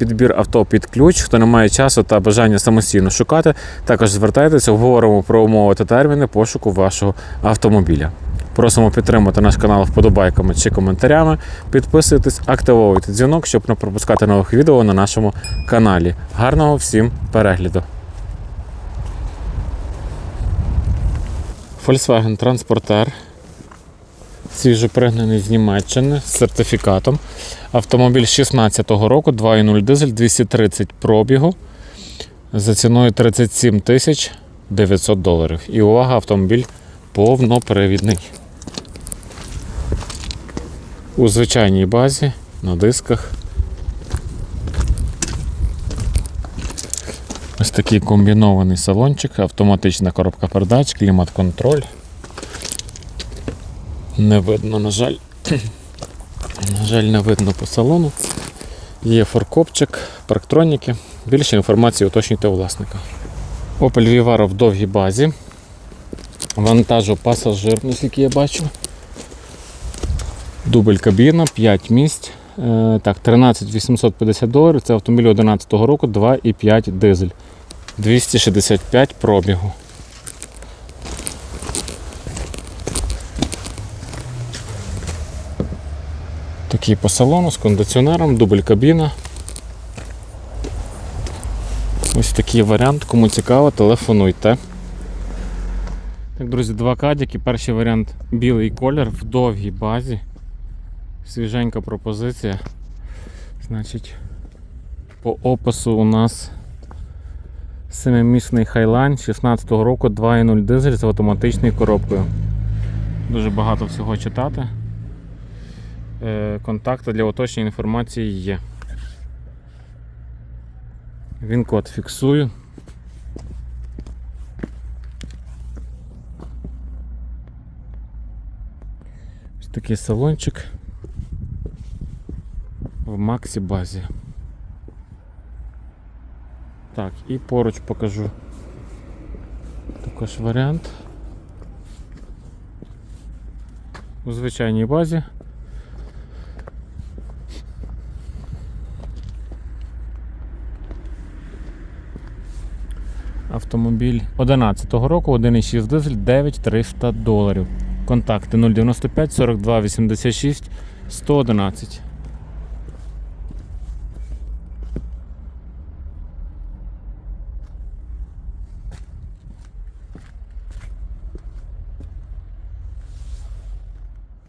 підбір авто під ключ, хто не має часу та бажання самостійно шукати, також звертайтеся, обговоримо про умови та терміни пошуку вашого автомобіля. Просимо підтримати наш канал вподобайками чи коментарями. Підписуйтесь, активовуйте дзвінок, щоб не пропускати нових відео на нашому каналі. Гарного всім перегляду! Volkswagen Transporter свіжопригнаний з Німеччини з сертифікатом. Автомобіль 16-го року, 2.0 дизель, 230 пробігу за ціною 37 тисяч 900 доларів. І увага, автомобіль повнопривідний. У звичайній базі на дисках. Ось такий комбінований салончик, автоматична коробка передач, клімат-контроль. Не видно, на жаль. На жаль, не видно по салону. Є форкопчик, парктроніки. Більше інформації уточнюйте у власника. Opel Vivaro в довгій базі. Вантажу пасажир, наскільки я бачу. Дубль кабіна, 5 місць. Е, так, 13 850 доларів. Це автомобіль 2011 року, 2,5 дизель. 265 пробігу. Такий по салону з кондиціонером, дубль кабіна. Ось такий варіант. Кому цікаво, телефонуйте. Так, друзі, два кадіки. Перший варіант білий колір в довгій базі. Свіженька пропозиція. Значить, по опису у нас семимісний Highline 16-го року 2.0 дизель з автоматичною коробкою. Дуже багато всього читати. Е, Контакти для уточнення інформації є. Він код фіксую. Ось такий салончик в Максі базі. Так, і поруч покажу також варіант. У звичайній базі. Автомобіль 11-го року, 1,6 дизель, 9300 доларів. Контакти 095 42 86 111.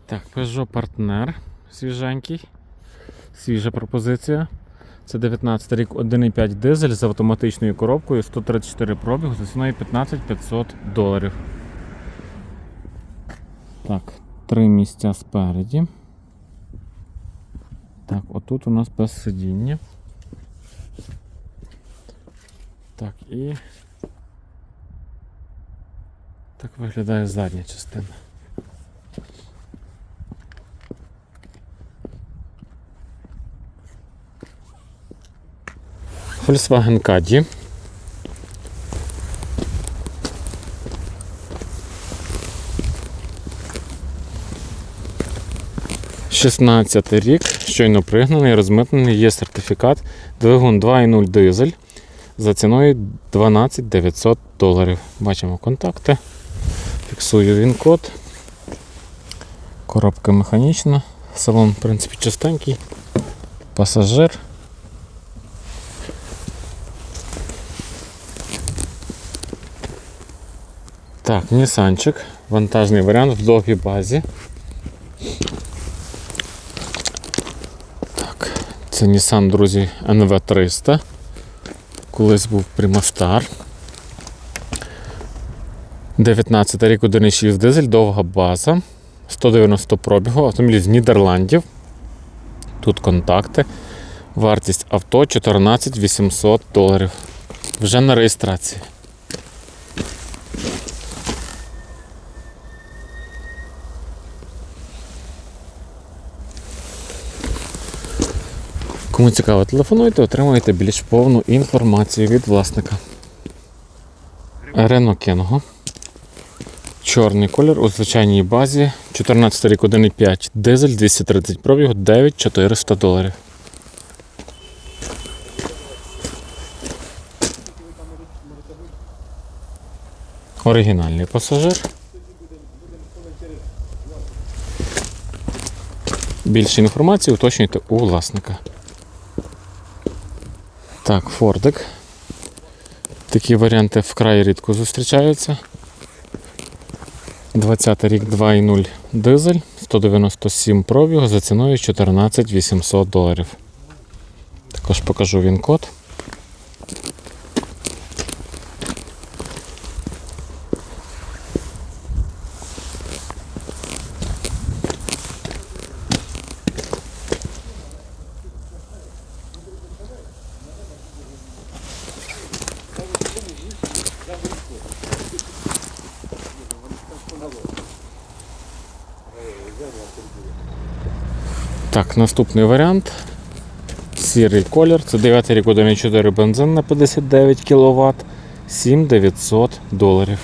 Так, Peugeot партнер свіженький. Свіжа пропозиція. Це 19 рік 1,5 дизель з автоматичною коробкою 134 пробігу за ціною 15 500 доларів. Так, три місця спереді. Так, отут у нас без сидіння. Так, і так виглядає задня частина. Volkswagen Caddy. Шістнадцятий рік, щойно пригнаний, розмитнений, є сертифікат, двигун 2.0 дизель за ціною 12 900 доларів. Бачимо контакти. Фіксую він код. Коробка механічна, салон, в принципі, чистенький, пасажир. Так, Нісанчик, вантажний варіант в довгій базі. Так, це Nissan, друзі, NV300. Колись був Примастар. 19 рік 1,6 дизель, довга база. 190 пробігу, автомобіль з Нідерландів. Тут контакти. Вартість авто 14 800 доларів. Вже на реєстрації. Кому цікаво, телефонуйте, отримуєте більш повну інформацію від власника. Рено Кенго. Чорний колір у звичайній базі. 14 рік 1,5 дизель 230 пробігу 9400 доларів. Оригінальний пасажир. Більше інформації уточнюйте у власника. Так, Фордик. Такі варіанти вкрай рідко зустрічаються. 20 рік 2.0 дизель, 197 пробігу за ціною 14 800 доларів. Також покажу він код. Так, наступний варіант. Сірий колір. Це 9 рік 1,4 бензин на 59 кВт. 7900 доларів.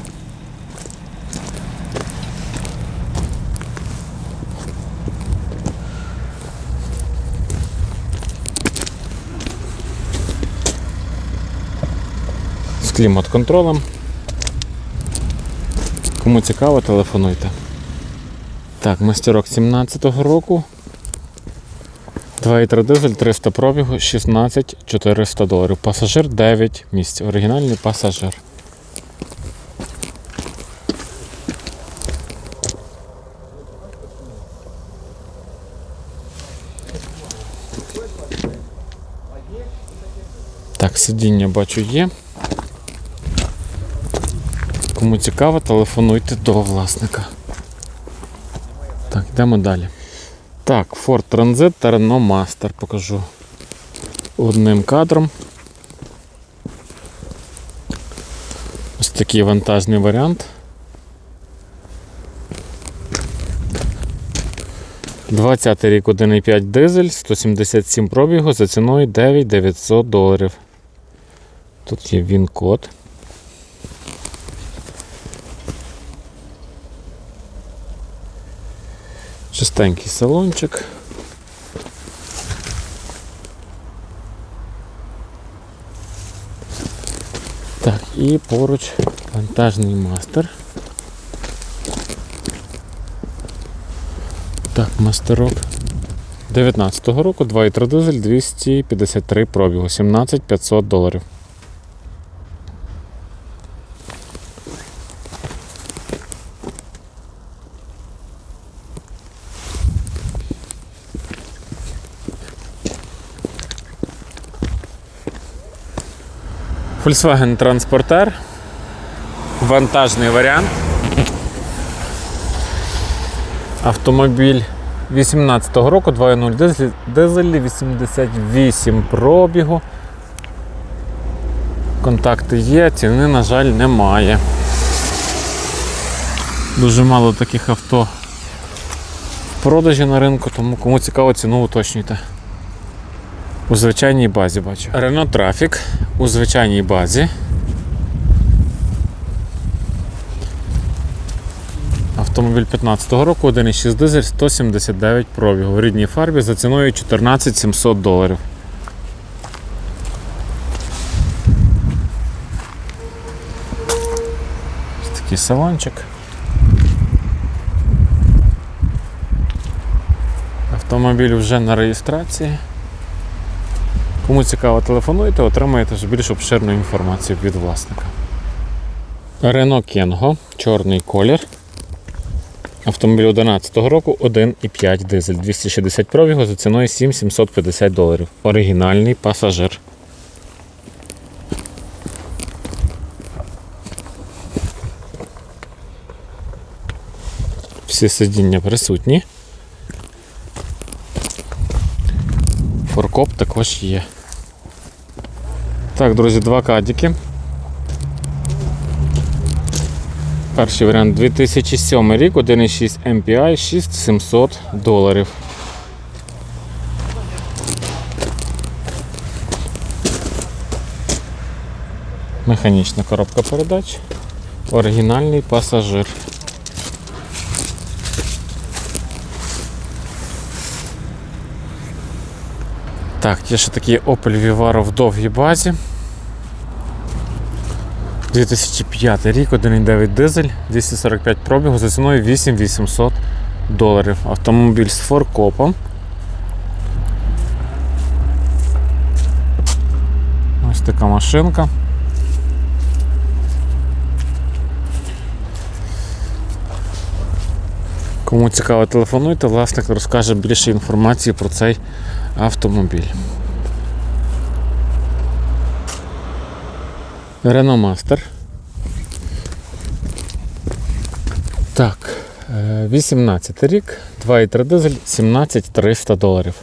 З клімат-контролем. Кому цікаво, телефонуйте. Так, мастерок 17-го року. 2,3 дизель, 300 пробігу, 16 400 доларів. Пасажир 9 місць. Оригінальний пасажир. Так, сидіння бачу є. Кому цікаво, телефонуйте до власника. Так, йдемо далі. Так, Ford Transit та Renault Master покажу одним кадром. Ось такий вантажний варіант. Двадцятий рік 1,5 дизель, 177 пробігу за ціною 9900 доларів. Тут є він Чистенький салончик. Так, і поруч вантажний мастер. Так, мастерок 19-го року, 2,3 дизель, 253 пробігу, 17 500 доларів. Volkswagen Transporter. Вантажний варіант. Автомобіль 18-го року, 2.0 дизель, дизель 88 пробігу. Контакти є, ціни, на жаль, немає. Дуже мало таких авто в продажі на ринку, тому кому цікаво, ціну уточнюйте. У звичайній базі бачу. Renault Traffic у звичайній базі. Автомобіль 15-го року, 1,6 дизель, 179 пробігу. В рідній фарбі за ціною 14 700 доларів. Ось такий салончик. Автомобіль вже на реєстрації. Кому цікаво, телефонуйте, отримаєте більш обширну інформацію від власника. Renault Kengo, чорний колір. Автомобіль 11 року 1,5 дизель, 260 пробігу за ціною 7750 доларів. Оригінальний пасажир. Всі сидіння присутні. форкоп також є. Так, друзі, два кадіки. Перший варіант 2007 рік, 1,6 MPI, 6700 доларів. Механічна коробка передач. Оригінальний пасажир. Так, є ще такий Opel Vivaro в довгій базі. 2005 рік, 1,9 дизель, 245 пробігу за ціною 8800 доларів. Автомобіль з форкопом. Ось така машинка. Кому цікаво, телефонуйте, власник розкаже більше інформації про цей автомобіль. Renault Master. Так, е, 18 рік, 2,3 дизель, 17 300 доларів.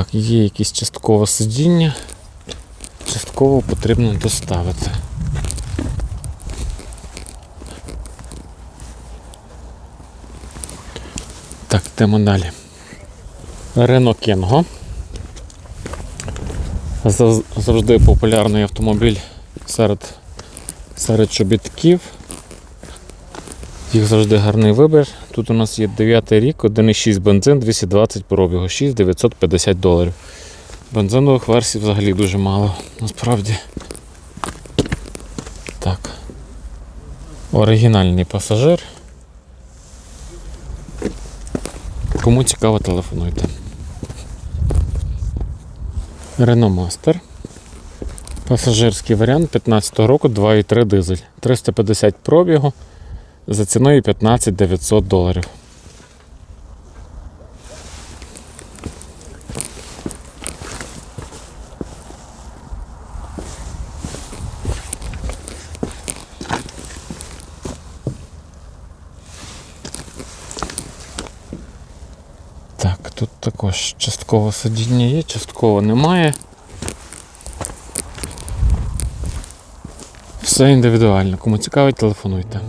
Так, є якісь часткове сидіння. Частково потрібно доставити. Так, йдемо далі. Renault Kengo. Завжди популярний автомобіль серед, серед чобітків. Їх завжди гарний вибір. Тут у нас є 9 рік, 1,6 бензин, 220 пробігу, 6950 доларів. Бензинових версій взагалі дуже мало, насправді. Так. Оригінальний пасажир. Кому цікаво, телефонуйте. Renault Master. Пасажирський варіант 15 року 2,3 дизель. 350 пробігу за ціною 15 900 доларів. Так, тут також частково сидіння є, частково немає. Все індивідуально. Кому цікавить, телефонуйте.